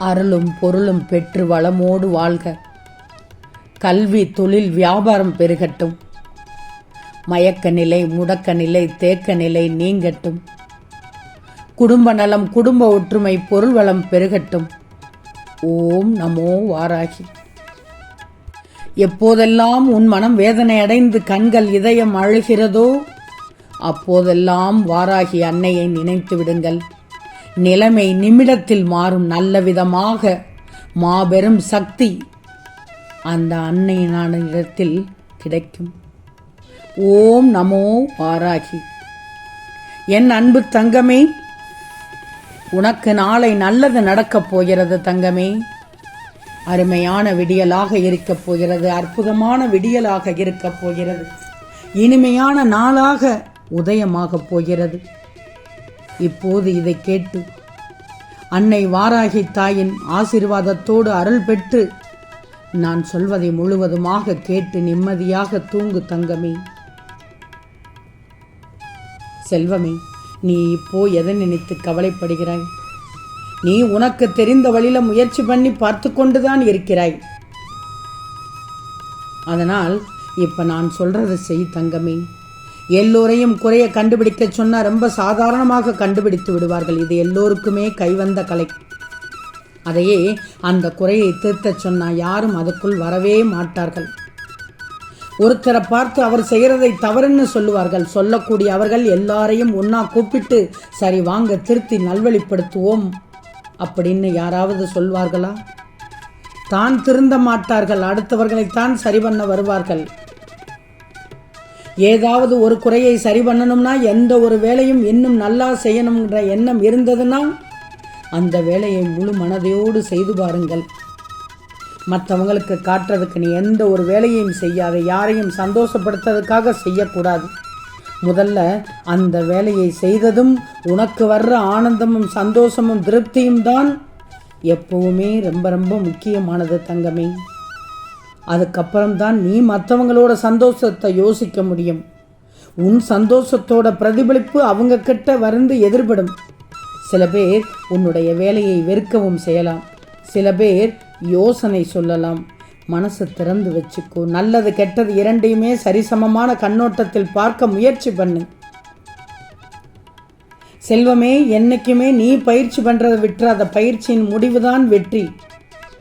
அருளும் பொருளும் பெற்று வளமோடு வாழ்க. கல்வி தொழில் வியாபாரம் பெருகட்டும். மயக்க நிலை முடக்க நிலை தேக்க நிலை நீங்கட்டும். குடும்ப நலம் குடும்ப ஒற்றுமை பொருள் வளம் பெருகட்டும். ஓம் நமோ வாராகி. எப்போதெல்லாம் உன் மனம் வேதனை அடைந்து கண்கள் இதயம் அழுகிறதோ அப்போதெல்லாம் வாராகி அன்னையை நினைத்து விடுங்கள். நிலைமை நிமிடத்தில் மாறும் நல்ல விதமாக மாபெரும் சக்தி அந்த அன்னையினான இடத்தில் கிடைக்கும். ஓம் நமோ வாராகி என் அன்பு தங்கமே உனக்கு நாளை நல்லது நடக்கப் போகிறது தங்கமே. அருமையான விடியலாக இருக்கப் போகிறது அற்புதமான விடியலாக இருக்கப் போகிறது. இனிமையான நாளாக உதயமாகப் போகிறது. இப்போது இதை கேட்டு அன்னை வாராகி தாயின் ஆசீர்வாதத்தோடு அருள் பெற்று நான் சொல்வதை முழுவதுமாக கேட்டு நிம்மதியாக தூங்கு தங்கமே. செல்வமே நீ இப்போ எதை நினைத்து கவலைப்படுகிறாய்? நீ உனக்கு தெரிந்த வழியில முயற்சி பண்ணி பார்த்து கொண்டுதான் இருக்கிறாய். அதனால் இப்ப நான் சொல்றதை செய் தங்கமே. எல்லோரையும் குறைய கண்டுபிடிக்க சொன்னால் ரொம்ப சாதாரணமாக கண்டுபிடித்து விடுவார்கள். இது எல்லோருக்குமே கைவந்த கலை. அதையே அந்த குறையை திருத்தச் சொன்னால் யாரும் அதுக்குள் வரவே மாட்டார்கள். ஒருத்தரை பார்த்து அவர் செய்கிறதை தவறுன்னு சொல்லுவார்கள். சொல்லக்கூடிய அவர்கள் எல்லாரையும் ஒன்றா கூப்பிட்டு சரி வாங்க திருத்தி நல்வழிப்படுத்துவோம் அப்படின்னு யாராவது சொல்வார்களா? தான் திருந்த மாட்டார்கள். அடுத்தவர்களைத்தான் சரி பண்ண வருவார்கள். ஏதாவது ஒரு குறையை சரி பண்ணணும்னா எந்த ஒரு வேலையும் இன்னும் நல்லா செய்யணுங்கிற எண்ணம் இருந்ததுன்னா அந்த வேலையை முழு மனதையோடு செய்து பாருங்கள். மற்றவங்களுக்கு காட்டுறதுக்கு நீ எந்த ஒரு வேலையையும் செய்யாத யாரையும் சந்தோஷப்படுத்துறதுக்காக செய்யக்கூடாது. முதல்ல அந்த வேலையை செய்ததும் உனக்கு வர்ற ஆனந்தமும் சந்தோஷமும் திருப்தியும் தான் எப்பவுமே ரொம்ப ரொம்ப முக்கியமானது தங்கமே. அதுக்கப்புறம் தான் நீ மற்றவங்களோட சந்தோஷத்தை யோசிக்க முடியும். உன் சந்தோஷத்தோட பிரதிபலிப்பு அவங்க கிட்ட வருந்து எதிர்படும். சில பேர் உன்னுடைய வேலையை வெறுக்கவும் செய்யலாம். சில பேர் யோசனை சொல்லலாம். மனசை திறந்து வச்சுக்கோ. நல்லது கெட்டது இரண்டையுமே சரிசமமான கண்ணோட்டத்தில் பார்க்க முயற்சி பண்ணு. செல்வமே என்னைக்குமே நீ பயிற்சி பண்றதை அந்த பயிற்சியின் முடிவுதான் வெற்றி.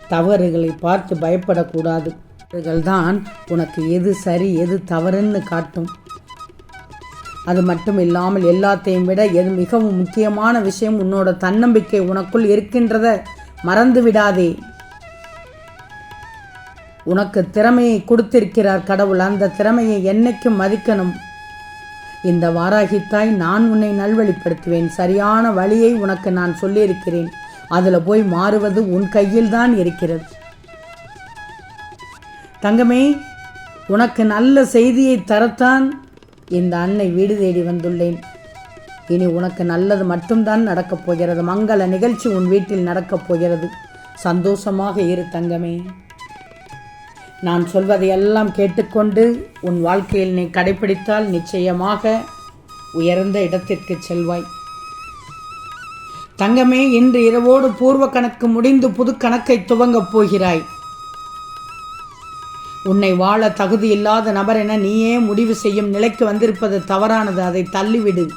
தவறுகளை பார்த்து பயப்படக்கூடாது. தான் உனக்கு எது சரி எது தவறுன்னு காட்டும். அது மட்டும் இல்லாமல் எல்லாத்தையும் விட எது மிகவும் முக்கியமான விஷயம் உன்னோட தன்னம்பிக்கை உனக்குள் இருக்கின்றத மறந்து விடாதே. உனக்கு திறமையை கொடுத்திருக்கிறார் கடவுள். அந்த திறமையை என்னைக்கும் மதிக்கணும். இந்த வாராகித்தாய் நான் உன்னை நல்வழிப்படுத்துவேன். சரியான வழியை உனக்கு நான் சொல்லியிருக்கிறேன். அதில் போய் மாறுவது உன் கையில் தான் இருக்கிறது. தங்கமே உனக்கு நல்ல செய்தியை தரத்தான் இந்த அன்னை வீடு தேடி வந்துள்ளேன். இனி உனக்கு நல்லது மட்டும்தான் நடக்கப் போகிறது. மங்கள நிகழ்ச்சி உன் வீட்டில் நடக்கப் போகிறது. சந்தோஷமாக இரு தங்கமே. நான் சொல்வதையெல்லாம் கேட்டுக்கொண்டு உன் வாழ்க்கையில் நீ கடைபிடித்தால் நிச்சயமாக உயர்ந்த இடத்திற்கு செல்வாய். தங்கமே இன்று இரவோடு பூர்வ கணக்கு முடிந்து புது கணக்கை துவங்கப் போகிறாய். உன்னை வாழ தகுதி இல்லாத நபர் என நீயே முடிவு செய்யும் நிலைக்கு வந்திருப்பது தவறானது. அதை தள்ளிவிடு.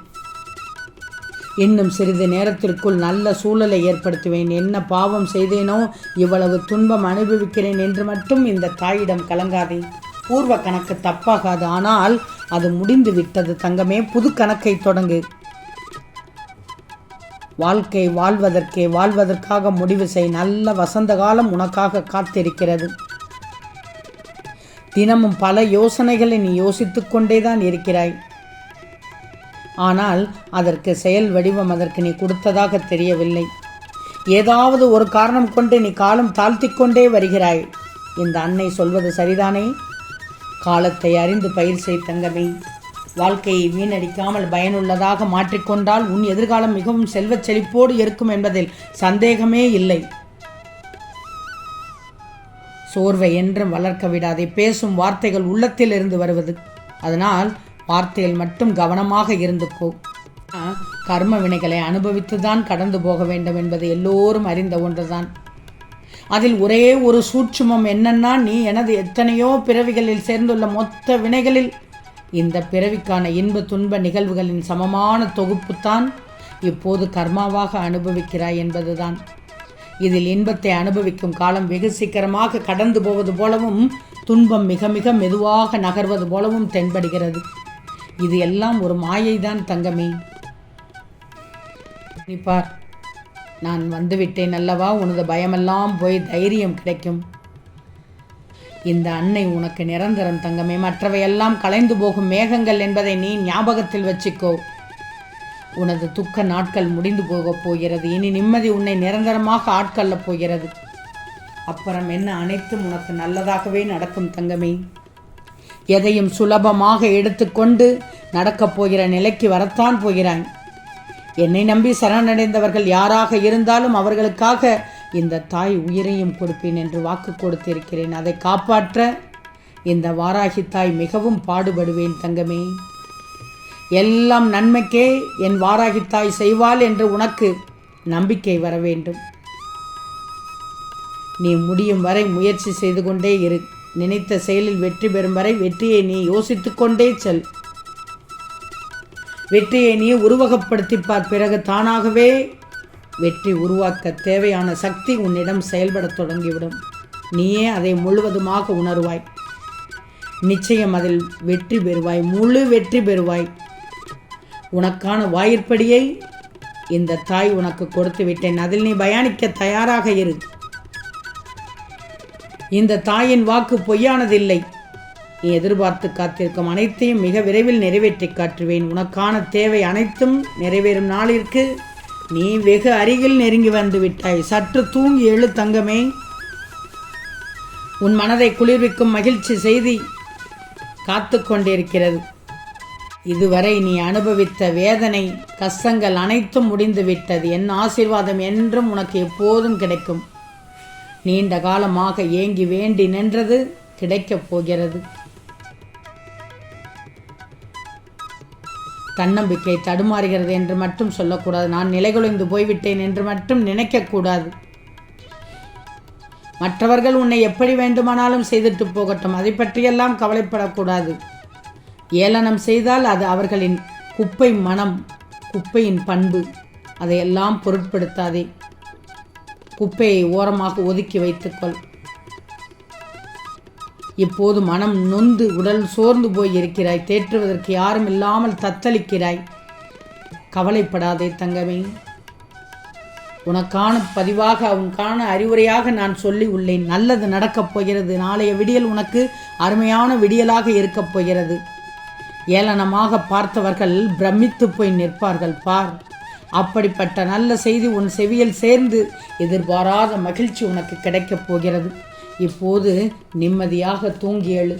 இன்னும் சிறிது நேரத்திற்குள் நல்ல சூழலை ஏற்படுத்துவேன். என்ன பாவம் செய்தேனோ இவ்வளவு துன்பம் அனுபவிக்கிறேன் என்று மட்டும் இந்த தாயிடம் கலங்காதே. பூர்வ கணக்கு தப்பாகாது. ஆனால் அது முடிந்து விட்டது. தங்கமே புது கணக்கை தொடங்கு. வாழ்க்கை வாழ்வதற்கே வாழ்வதற்காக முடிவு செய். நல்ல வசந்த காலம் உனக்காக காத்திருக்கிறது. தினமும் பல யோசனைகளை நீ யோசித்து கொண்டே தான் இருக்கிறாய். ஆனால் அதற்கு செயல் வடிவம் அதற்கு நீ கொடுத்ததாக தெரியவில்லை. ஏதாவது ஒரு காரணம் கொண்டு நீ காலம் தாழ்த்தி கொண்டே வருகிறாய். இந்த அன்னை சொல்வது சரிதானே? காலத்தை அறிந்து பயிர் செய் தங்கமே. வாழ்க்கையை வீணடிக்காமல் பயனுள்ளதாக மாற்றிக்கொண்டால் உன் எதிர்காலம் மிகவும் செல்வச் செழிப்போடு இருக்கும் என்பதில் சந்தேகமே இல்லை. சோர்வை என்றும் வளர்க்க விடாதே பேசும் வார்த்தைகள் உள்ளத்தில் இருந்து வருவது. அதனால் வார்த்தையில் மட்டும் கவனமாக இருந்துக்கோ. கர்ம வினைகளை அனுபவித்துதான் கடந்து போக வேண்டும் என்பது எல்லோரும் அறிந்த ஒன்றுதான். அதில் ஒரே ஒரு சூட்சுமம் என்னன்னா நீ எனது எத்தனையோ பிறவிகளில் சேர்ந்துள்ள மொத்த வினைகளில் இந்த பிறவிக்கான இன்ப துன்ப நிகழ்வுகளின் சமமான தொகுப்புத்தான் இப்போது கர்மாவாக அனுபவிக்கிறாய் என்பதுதான். இதில் இன்பத்தை அனுபவிக்கும் காலம் வெகு சீக்கிரமாக கடந்து போவது போலவும் துன்பம் மிக மிக மெதுவாக நகர்வது போலவும் தென்படுகிறது. இது எல்லாம் ஒரு மாயைதான் தங்கமே. பார் நான் வந்துவிட்டேன் அல்லவா? உனது பயமெல்லாம் போய் தைரியம் கிடைக்கும். இந்த அன்னை உனக்கு நிரந்தரம் தங்கமே. மற்றவையெல்லாம் கலைந்து போகும் மேகங்கள் என்பதை நீ ஞாபகத்தில் வச்சுக்கோ. உனது துக்க நாட்கள் முடிந்து போகப் போகிறது. இனி நிம்மதி உன்னை நிரந்தரமாக ஆட்கொள்ளப் போகிறது. அப்புறம் என்ன? அனைத்தும் உனக்கு நல்லதாகவே நடக்கும் தங்கமே. எதையும் சுலபமாக எடுத்துக்கொண்டு நடக்கப் போகிற நிலைக்கு வரத்தான் போகிறான் என்னை நம்பி சரணடைந்தவர்கள் யாராக இருந்தாலும் அவர்களுக்காக இந்த தாய் உயிரையும் கொடுப்பேன் என்று வாக்கு கொடுத்திருக்கிறேன். அதை காப்பாற்ற இந்த வாராகி தாய் மிகவும் பாடுபடுவேன் தங்கமே. எல்லாம் நன்மைக்கே என் வாராகி தாய் செய்வாள் என்று உனக்கு நம்பிக்கை வர வேண்டும். நீ முடியும் வரை முயற்சி செய்து கொண்டே இரு. நினைத்த செயலில் வெற்றி பெறும் வரை வெற்றியை நீ யோசித்துக் கொண்டே செல். வெற்றியை நீ உருவகப்படுத்திப்பார் பிறகு தானாகவே வெற்றி உருவாக்க தேவையான சக்தி உன்னிடம் செயல்படத் தொடங்கிவிடும். நீயே அதை முழுவதுமாக உணர்வாய். நிச்சயம் அதில் வெற்றி பெறுவாய். முழு வெற்றி பெறுவாய். உனக்கான வாயிற்படியை இந்த தாய் உனக்கு கொடுத்து விட்டேன். அதில் நீ பயணிக்க தயாராக இரு. இந்த தாயின் வாக்கு பொய்யானதில்லை. நீ எதிர்பார்த்து காத்திருக்கும் அனைத்தையும் மிக விரைவில் நிறைவேற்றி காட்டுவேன். உனக்கான தேவை அனைத்தும் நிறைவேறும் நாளிற்கு நீ வெகு அருகில் நெருங்கி வந்து விட்டாய். சற்று தூங்கி எழு தங்கமே. உன் மனதை குளிர்விக்கும் மகிழ்ச்சி செய்தி காத்து கொண்டிருக்கிறது. இதுவரை நீ அனுபவித்த வேதனை கஷ்டங்கள் அனைத்தும் முடிந்துவிட்டது. என் ஆசீர்வாதம் என்றும் உனக்கு எப்போதும் கிடைக்கும். நீண்ட காலமாக ஏங்கி வேண்டி நின்றது கிடைக்கப் போகிறது. தன்னம்பிக்கை தடுமாறுகிறது என்று மட்டும் சொல்லக்கூடாது. நான் நிலைகுலைந்து போய்விட்டேன் என்று மட்டும் நினைக்கக்கூடாது. மற்றவர்கள் உன்னை எப்படி வேண்டுமானாலும் செய்துட்டு போகட்டும். அதை பற்றியெல்லாம் கவலைப்படக்கூடாது. ஏளனம் செய்தால் அது அவர்களின் குப்பை மனம் குப்பையின் பண்பு. அதையெல்லாம் பொருட்படுத்தாதே. குப்பையை ஓரமாக ஒதுக்கி வைத்துக்கொள். இப்போது மனம் நொந்து உடல் சோர்ந்து போய் இருக்கிறாய் தேற்றுவதற்கு யாரும் இல்லாமல் தத்தளிக்கிறாய். கவலைப்படாதே தங்கமே. உனக்கான பதிவாக உனக்கான அறிவுரையாக நான் சொல்லி உள்ளேன். நல்லது நடக்கப் போகிறது. நாளைய விடியல் உனக்கு அருமையான விடியலாக இருக்கப் போகிறது. ஏளனமாக பார்த்தவர்கள் பிரமித்து போய் நிற்பார்கள் பார். அப்படிப்பட்ட நல்ல செய்தி உன் செவியில் சேர்ந்து எதிர்பாராத மகிழ்ச்சி உனக்கு கிடைக்கப் போகிறது. இப்போது நிம்மதியாக தூங்கி எழு.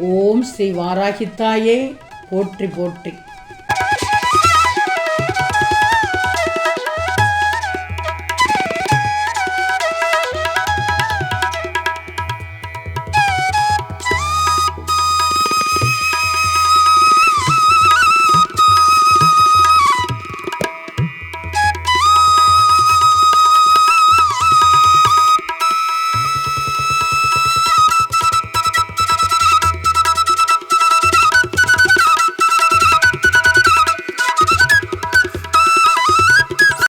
ஓம் ஸ்ரீ வாராகித்தாயே போற்றி போற்றி.